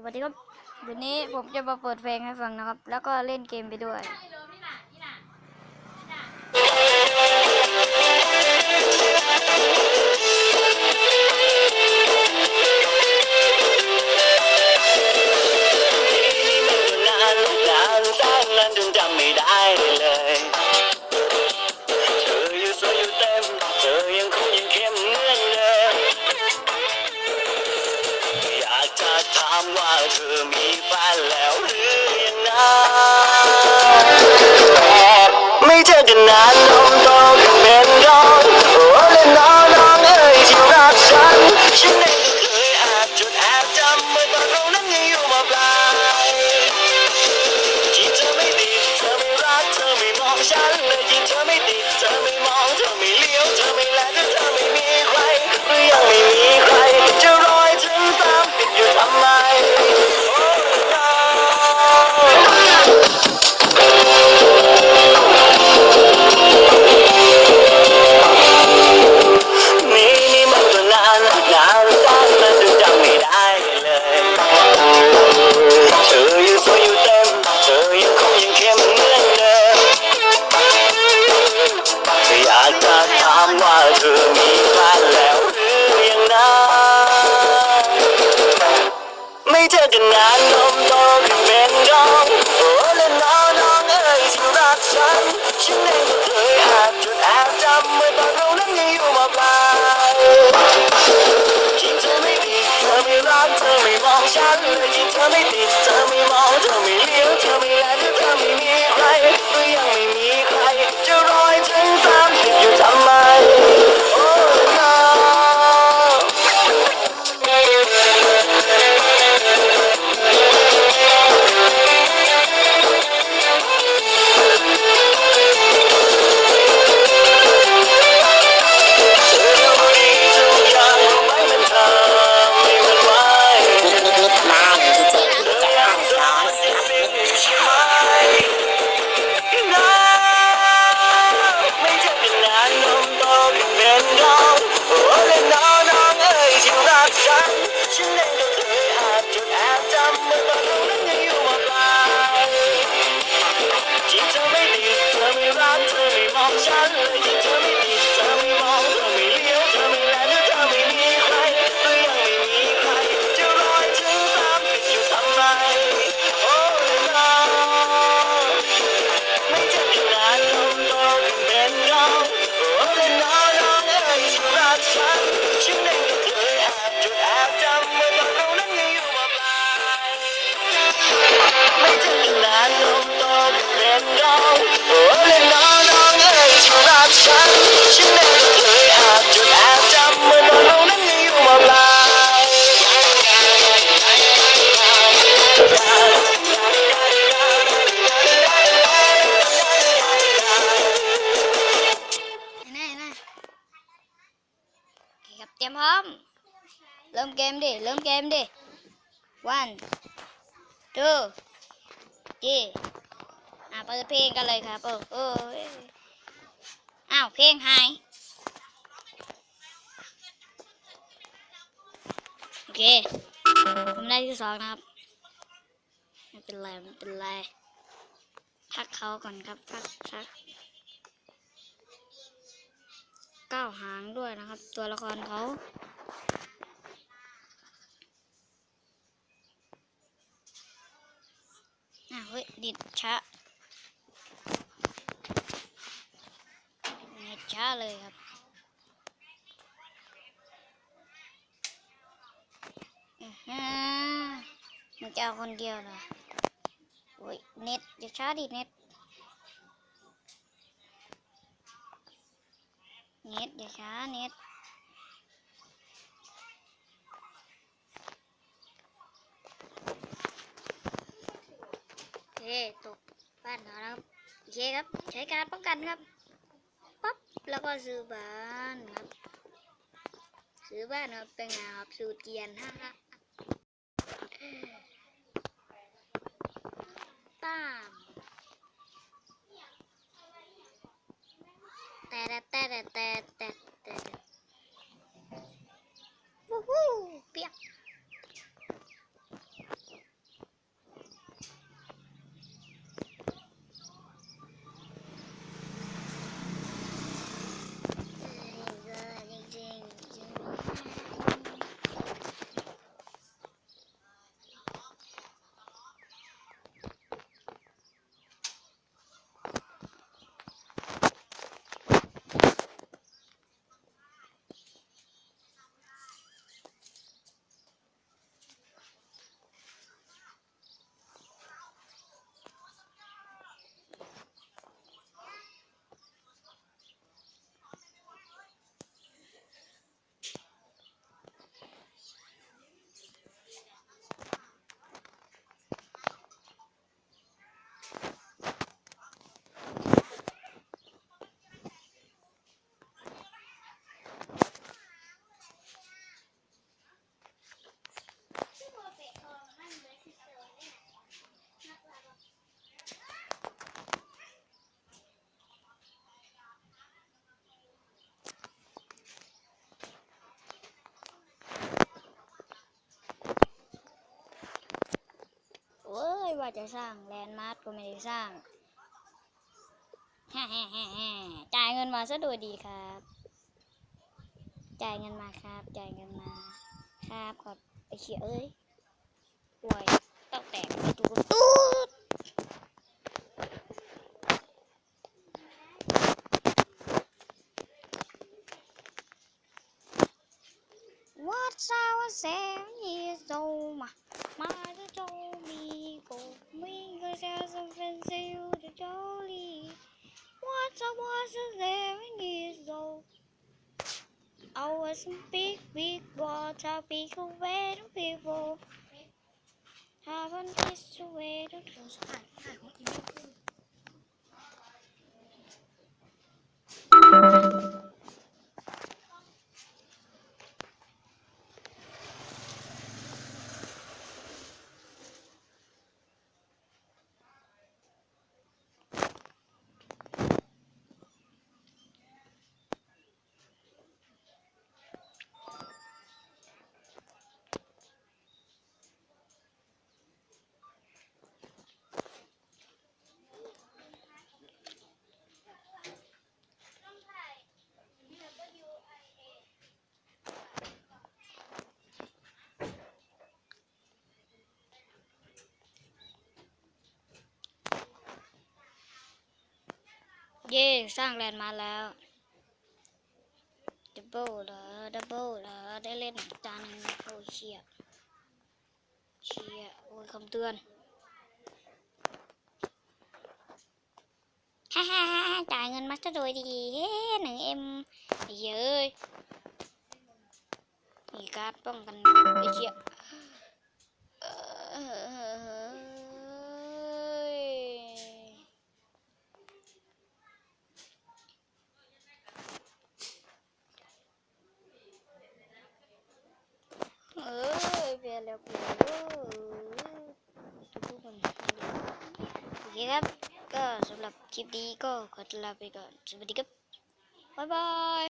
สวัสดีครับวันนี้ผมจะมาเปิดเพลงให้ฟังนะครับ แล้วก็เล่นเกมไปด้วย เังยังอยู่มาปที่เธอไม่ติดเธอไม่รักเธอไม่มองฉันเลยที่เธอไม่ติดเธอไม่มองเธอไม่เลี้ยวเธอไม่แลเธอไม่มีใคร ฉันฉันเองก็เคยแอบจดแอบจำเมื่อตอนเรานั้นยังอยู่มาลายเคครับเตรียมพร้อม เริ่มเกมดิ เริ่มเกมดิ one two three อะเปิดเพลงกันเลยครับเออเอ อ้าวเพลงหายโอเคผมได้ที่สองนะครับไม่เป็นไรไม่เป็นไรพักเขาก่อนครับพักพักก้าวหางด้วยนะครับ ตัวละครเขาอะเฮ้ยดิดช้าเน็ต ช้าเลยครับอื้อหือมันจะเอาคนเดียวเหรอโอ้ยเน็ตอย่าช้าดิเน็ต เน็ตอย่าช้าเน็ตโอเคตกบ้านเขานะครับโอเคครับ ใช้การป้องกันครับ ปั๊บแล้วก็ซื้อบ้านครับ ซื้อบ้านครับเป็นไงครับสูตรเกียนฮ่าฮ่าตามแต่แต่แต่แต่แต่แต่วู้ฮู้เปียก ว่าจะสร้างแลนด์มาร์คก็ไม่ได้สร้างฮ่าฮ่าฮ่าฮ่าจ่ายเงินมาซะโดยดีครับ จ่ายเงินมาครับ จ่ายเงินมา ครับขอไปเขียเอ้ยป่วยต้องแตกประตูตู A big, big water big away to people. Haven't kissed away to เย่สร้างแลนด์มาแล้วดับเบิลเหรอดับเบิลเหรอได้เล่นจานนึงโอ้ยเชียเชียโอ้ยคำเตือนฮ่าฮ่าฮ่าจ่ายเงินมาซะโดยดีเฮ้หนึ่งเอ็มเย้ยมีการป้องกันไอ้เชียเอ้ย เอ้ยเปลี่ย นแล้วกูทุกคนโอเคครับ ก็สำหรับคลิปนี้ก็ขอลาไปก่อน สวัสดีครับ บ๊ายบาย